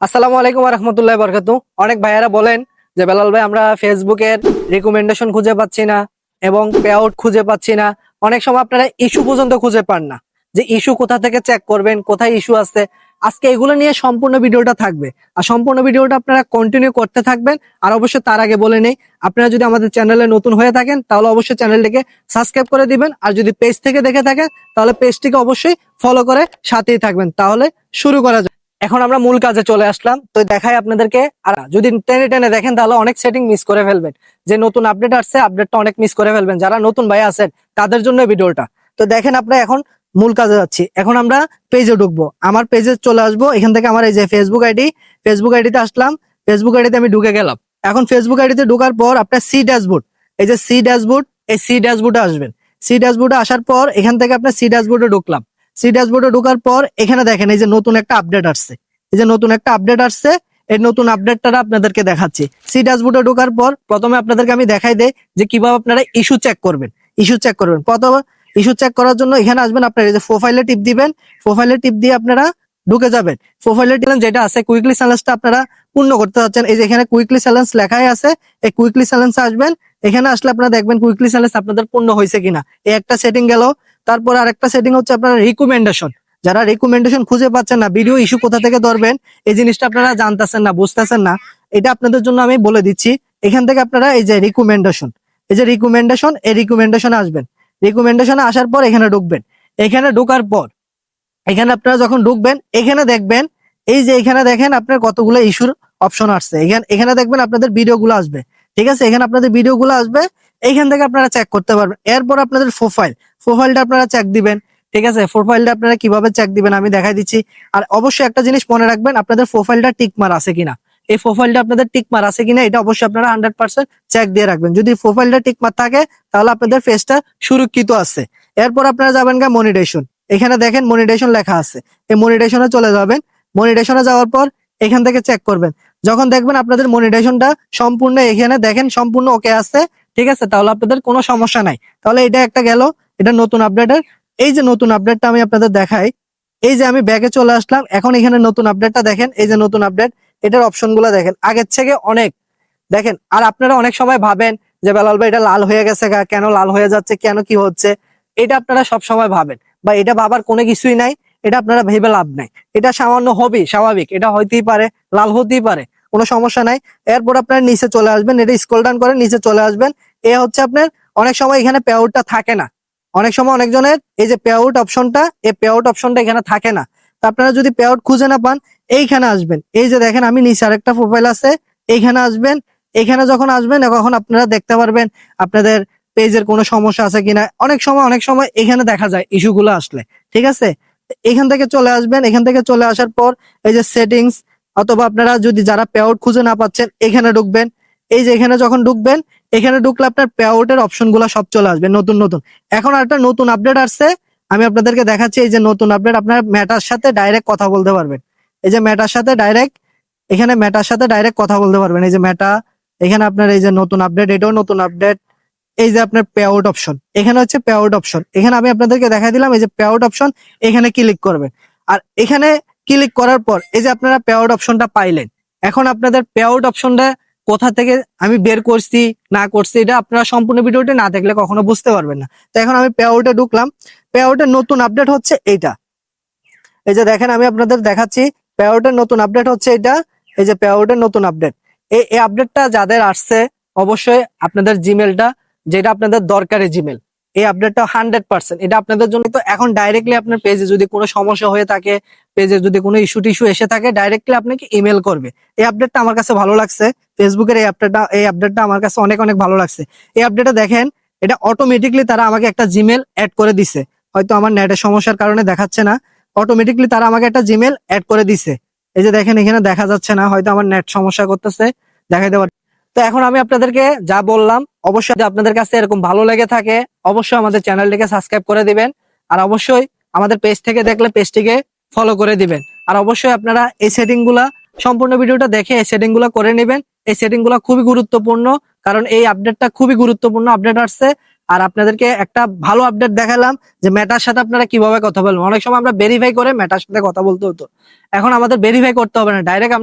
আসসালামু আলাইকুম রহমতুল্লাহ বরকাতু অনেক ভাইয়ারা বলেন যে বেলাল ভাই, আমরা ফেসবুকের রেকমেন্ডেশন খুঁজে পাচ্ছি না এবং পে আউট খুঁজে পাচ্ছি না। অনেক সময় আপনারা ইস্যু পর্যন্ত খুঁজে পান না যে ইস্যু কোথা থেকে চেক করবেন, কোথায় ইস্যু আছে। আজকে এগুলো নিয়ে সম্পূর্ণ ভিডিওটা থাকবে। আর সম্পূর্ণ ভিডিওটা আপনারা কন্টিনিউ করতে থাকবেন। আর অবশ্যই তার আগে বলে নেই, আপনারা যদি আমাদের চ্যানেলে নতুন হয়ে থাকেন, তাহলে অবশ্যই চ্যানেলটিকে সাবস্ক্রাইব করে দিবেন। আর যদি পেজ থেকে দেখে থাকেন, তাহলে পেজটিকে অবশ্যই ফলো করে সাথেই থাকবেন। তাহলে শুরু করা যাক। এখন আমরা মূল কাজে চলে আসলাম। তো দেখাই আপনাদেরকে, আর যদি টেনে টেনে দেখেন তাহলে অনেক সেটিং মিস করে ফেলবেন। যে নতুন আপডেট আসছে আপডেটটা অনেক মিস করে ফেলবেন। যারা নতুন ভাই আছেন, তাদের জন্য ভিডিওটা তো দেখেন আমরা এখন মূল কাজে যাচ্ছি। এখন আমরা পেজে ঢুকবো। আমার পেজে চলে আসব। এখান থেকে আমার এই যে ফেসবুক আইডি ফেসবুক আইডিতে আসলাম। ফেসবুক আইডিতে আমি ঢুকে গেলাম। এখন ফেসবুক আইডিতে ঢোকার পর আপনার সি ড্যাশবোর্ড এই যে সি ড্যাশবোর্ড এই সি ড্যাশবোর্ডে আসবেন। সি ড্যাশবোর্ডে আসার পর এখান থেকে আপনার সি ড্যাশবোর্ডে ঢুকলাম। সি ড্যাশবোর্ডে ঢোকার পর এখানে দেখেন, এই যে নতুন একটা আপডেট আসছে। এই যে নতুন একটা আপডেট আসছে, এই নতুন আপডেটটা আপনাদেরকে দেখাচ্ছি। সি ড্যাশবোর্ডে ঢোকার পর প্রথমে আপনাদেরকে আমি দেখাই দেই যে কীভাবে আপনারা ইস্যু চেক করবেন। ইস্যু চেক করবেন। প্রথমে ইস্যু চেক করার জন্য এখানে আসবেন আপনারা, এই যে প্রোফাইলে টিপ দিবেন। প্রোফাইলে টিপ দিয়ে আপনারা ঢুকে যাবেন। প্রোফাইলে টিপ যেটা আছে কুইকলি চ্যালেঞ্জটা আপনারা পূর্ণ করতে চাচ্ছেন। এই যে এখানে কুইকলি চ্যালেঞ্জ লেখাই আছে, এই কুইকলি চ্যালেঞ্জে আসবেন। এখানে আসলে আপনারা দেখবেন কুইকলি চ্যালেঞ্জ আপনাদের পূর্ণ হয়েছে কিনা। এই একটা সেটিং গেল, তারপর আরেকটা সেটিং হচ্ছে আপনার রিকমেন্ডেশন যারা রিকমেন্ডেশন খুঁজে পাচ্ছেন না ভিডিও ইস্যু কোথা থেকে ধরবেন, এই জিনিসটা আপনারা জানতেছেন না, বুঝতেছেন না। এটা আপনাদের জন্য আমি বলে দিচ্ছি, এখান থেকে আপনারা এই যে রিকমেন্ডেশন এই যে রিকমেন্ডেশন এই রিকমেন্ডেশনে আসবেন। রিকমেন্ডেশনে আসার পর এখানে ঢুকবেন। এখানে ঢোকার পর, এখানে আপনারা যখন ঢুকবেন, এখানে দেখবেন এই যে এখানে দেখেন আপনার কতগুলো ইস্যুর অপশন আসছে। এখানে দেখবেন আপনাদের ভিডিওগুলো আসবে। ঠিক আছে? এখানে আপনাদের ভিডিওগুলো আসবে। এইখান থেকে আপনারা চেক করতে পারবেন। এরপর আপনাদের প্রোফাইল প্রোফাইলটা আপনারা চেক দিবেন। ঠিক আছে? প্রোফাইলটা আপনারা কীভাবে চেক দিবেন আমি দেখাই দিচ্ছি। আর অবশ্যই একটা জিনিস মনে রাখবেন, আপনাদের প্রোফাইলটা টিক মার আছে কিনা। এই প্রোফাইলটা আপনাদের টিক মার আছে কিনা, এটা অবশ্যই আপনারা হান্ড্রেড পার্সেন্ট চেক দিয়ে রাখবেন। যদি প্রোফাইলটা টিক মার থাকে, তাহলে আপনাদের ফেসটা সুরক্ষিত আছে। এরপর আপনারা যাবেন গা মনিটেশন এখানে দেখেন মনিটেশন লেখা আছে। এই মনিটেশনে চলে যাবেন। মনিটেশনে যাওয়ার পর এখান থেকে চেক করবেন। যখন দেখবেন আপনাদের মনিটেশনটা সম্পূর্ণ এখানে দেখেন, সম্পূর্ণ ওকে আছে, ঠিক আছে? তাহলে আপনাদের কোনো সমস্যা নাই। তাহলে এটা একটা গেল, এটা নতুন আপডেটের এই যে নতুন আপডেটটা আমি আপনাদের দেখাই, এই যে আমি ব্যাগে চলে আসলাম, এখন এখানে নতুন আপডেটটা দেখেন, এই যে নতুন আপডেট এটার অপশনগুলো দেখেন। আগের থেকে অনেক। দেখেন, আর আপনারা অনেক সময় ভাবেন যে, বেলাল ভাই, এটা লাল হয়ে গেছে কেন লাল হয়ে যাচ্ছে, কেন কি হচ্ছে? এটা আপনারা সব সময় ভাবেন। বা এটা ভাবার কোনো কিছুই নাই। এটা আপনারা ভেবে লাভ নাই। এটা সামান্য হবি স্বাভাবিক। এটা হইতেই পারে, লাল হতেই পারে, কোনো সমস্যা নাই। এরপর আপনারা নিচে চলে আসবেন, এটা স্ক্রল ডাউন করে নিচে চলে আসবেন। এ হচ্ছে আপনার, অনেক সময় এখানে পে আউটটা থাকে না। অনেক সময় অনেকজনের এই যে পে আউট অপশনটা এই পে আউট অপশনটা এখানে থাকে না। তো আপনারা যদি পে আউট খুঁজে না পান, এইখানে আসবেন। এই যে দেখেন, আমি নিচে আরেকটা প্রোফাইল আছে, এইখানে আসবেন। এখানে যখন আসবেন, তখন আপনারা দেখতে পারবেন আপনাদের পেজের কোনো সমস্যা আছে কিনা। অনেক সময় অনেক সময় এখানে দেখা যায় ইস্যুগুলো আসলে। ঠিক আছে? এখান থেকে চলে আসবেন। এখান থেকে চলে আসার পর এই যে সেটিংস অথবা আপনারা যদি যারা পে আউট খুঁজে না পাচ্ছেন, এখানে ঢুকবেন। এই যে এখানে যখন ঢুকবেন, এখানে ঢুকলে আপনার পে আউটের অপশনগুলা সব চলে আসবে, নতুন নতুন। এখন একটা নতুন আপডেট আসছে। আমি আপনাদেরকে দেখাচ্ছি এই যে নতুন আপডেট আপনার ম্যাটার সাথে ডাইরেক্ট কথা বলতে পারবেন। এই যে ম্যাটার সাথে ডাইরেক্ট এখানে ম্যাটার সাথে ডাইরেক্ট কথা বলতে পারবেন। এই যে ম্যাটা এখানে আপনার এই যে নতুন আপডেট এটাও নতুন আপডেট এই যে আপনার পে আউট অপশন এখানে হচ্ছে পে আউট অপশন এখানে আমি আপনাদেরকে দেখাই দিলাম এই যে পে আউট অপশন এখানে ক্লিক করবেন আর এখানে ক্লিক করার পর এই যে আপনারা পে আউট অপশনটা পাইলেন, এখন আপনাদের পে আউট অপশনটা কোথা থেকে আমি বের করছি, না করছি, এটা আপনারা সম্পূর্ণ ভিডিওটা না দেখলে কখনো বুঝতে পারবেন না। তো এখন আমি পে আউটে ঢুকলাম পে আউটের নতুন আপডেট হচ্ছে এইটা। এই যে দেখেন, আমি আপনাদের দেখাচ্ছি পে আউটের নতুন আপডেট হচ্ছে এটা এই যে পে আউটের নতুন আপডেট এই আপডেটটা যাদের আসছে, অবশ্যই আপনাদের জিমেলটা যেটা আপনাদের দরকারি জিমেল এই আপডেটটা হান্ড্রেড পার্সেন্ট এটা আপনাদের জন্য তো এখন ডাইরেক্টলি আপনার পেজে যদি কোনো সমস্যা হয়ে থাকে পেজে যদি কোনো ইস্যু টিস্যু এসে থাকে ডাইরেক্টলি আপনাকে ইমেল করবে। এই আপডেটটা আমার কাছে ভালো লাগছে। ফেসবুকের এই আপডেটটা এই আপডেটটা আমার কাছে অনেক অনেক ভালো লাগছে। এই আপডেটে দেখেন, এটা অটোমেটিকলি তারা আমাকে একটা জিমেল অ্যাড করে দিছে। হয়তো আমার নেটের সমস্যার কারণে দেখাচ্ছে না। অটোমেটিকলি তারা আমাকে একটা জিমেল অ্যাড করে দিছে। এই যে দেখেন, এখানে দেখা যাচ্ছে না, হয়তো আমার নেট সমস্যা করতেছে। দেখাইতে তো এখন আমি আপনাদেরকে যা বললাম, অবশ্যই আপনাদের কাছে এরকম ভালো লেগে থাকে, অবশ্যই আমাদের চ্যানেলটিকে সাবস্ক্রাইব করে দিবেন, আর অবশ্যই আমাদের পেজ থেকে দেখলে পেজটিকে ফলো করে দিবেন। আর অবশ্যই আপনারা এই সেটিংগুলা, সম্পূর্ণ ভিডিওটা দেখে এই সেটিংগুলা করে নেবেন। এই সেটিংগুলা খুবই গুরুত্বপূর্ণ, কারণ এই আপডেটটা খুবই গুরুত্বপূর্ণ আপডেট আসছে। আর আপনাদেরকে একটা ভালো আপডেট দেখালাম যে মেটার সাথে আপনারা কীভাবে কথা বলবেন। অনেক সময় আমরা ভেরিফাই করে মেটার সাথে কথা বলতে হতো। এখন আমাদের ভেরিফাই করতে হবে না ডাইরেক্ট